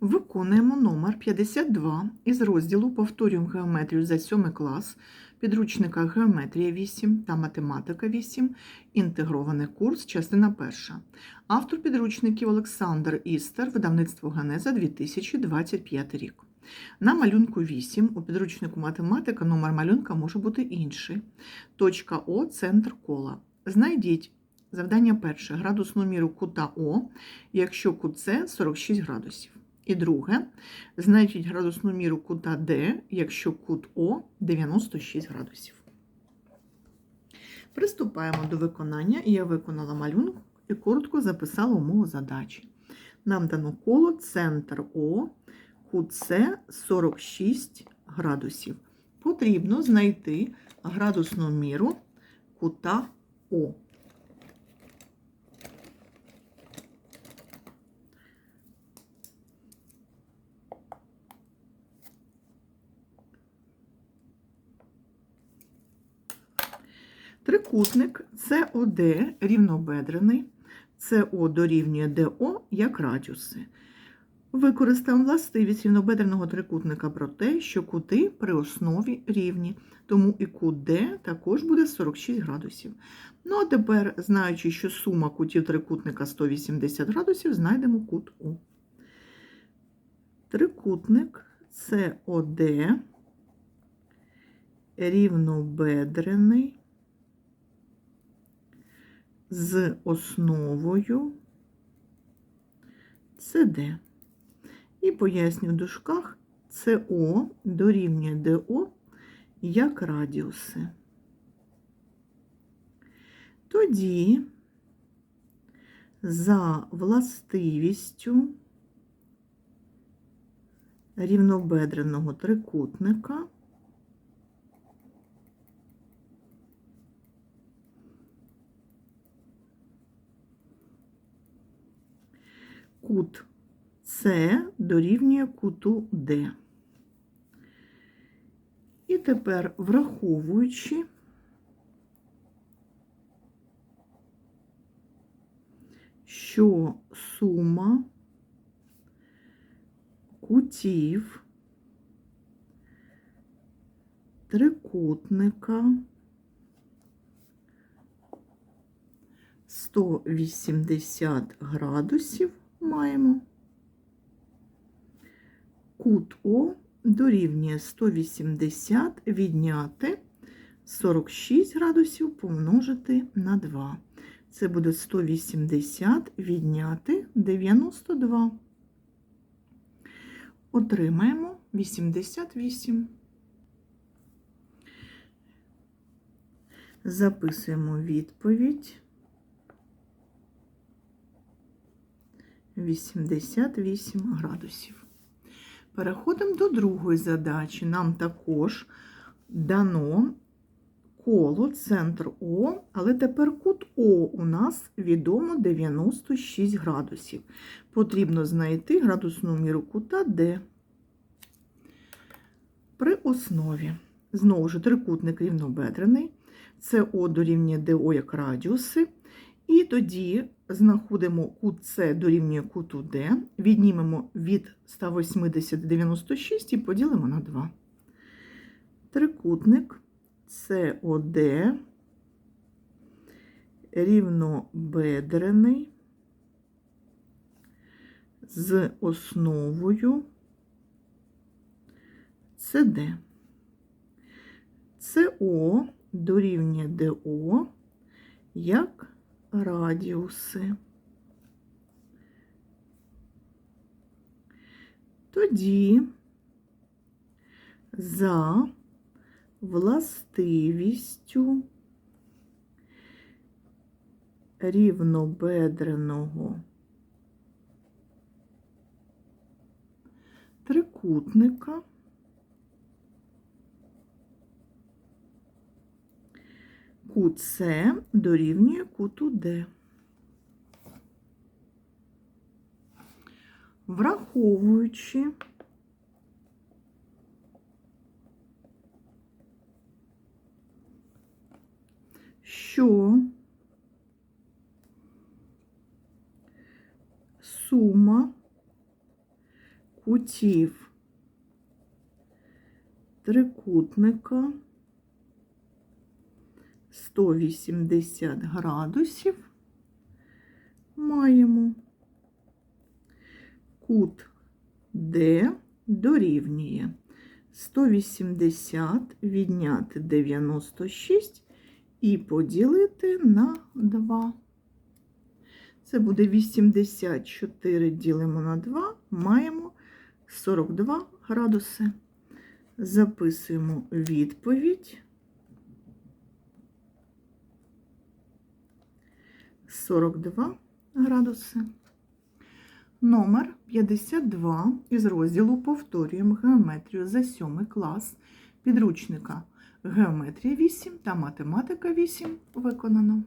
Виконуємо номер 52 із розділу Повторюємо геометрію за 7 клас підручника Геометрія 8 та Математика 8. Інтегрований курс, частина 1. Автор підручників Олександр Істер, видавництво Генеза 2025 рік. На малюнку 8 у підручнику математика номер малюнка може бути інший. Точка О центр кола. Знайдіть завдання перше градусну міру кута О, якщо кут С 46 градусів. І друге, знайдіть градусну міру кута Д, якщо кут О 96 градусів. Приступаємо до виконання. Я виконала малюнок і коротко записала умову задачі. Нам дано коло центр О, кут С 46 градусів. Потрібно знайти градусну міру кута О. Трикутник СОД рівнобедрений, СО дорівнює ДО як радіуси. Використаємо властивість рівнобедреного трикутника про те, що кути при основі рівні, тому і кут Д також буде 46 градусів. Ну а тепер, знаючи, що сума кутів трикутника 180 градусів, знайдемо кут О. Трикутник СОД рівнобедрений з основою СД. І поясню в дужках СО дорівнює ДО як радіуси. Тоді за властивістю рівнобедреного трикутника кут С дорівнює куту Д. І тепер, враховуючи, що сума кутів трикутника 180 градусів маємо. Кут О дорівнює 180 відняти 46 градусів помножити на 2. Це буде 180 відняти 92. Отримаємо 88. Записуємо відповідь. 88 градусів. Переходимо до другої задачі. Нам також дано коло, центр О, але тепер кут О у нас відомо 96 градусів. Потрібно знайти градусну міру кута Д. При основі. Знову ж трикутник рівнобедрений. Це О дорівнює ДО як радіуси. І тоді знаходимо кут С дорівнює куту Д, віднімемо від 180 96 і поділимо на 2. Трикутник СОД рівнобедрений з основою СД. СО дорівнює ДО як радіуси. Тоді за властивістю рівнобедреного трикутника кут дорівнює куту Д. Враховуючи що сума кутів трикутника 180 градусів маємо кут Д дорівнює 180 відняти 96 і поділити на 2. Це буде 84 ділимо на 2, маємо 42 градуси. Записуємо відповідь. 42 градуси. Номер 52 із розділу Повторюємо геометрію за 7 клас підручника Геометрія 8 та математика 8 виконано.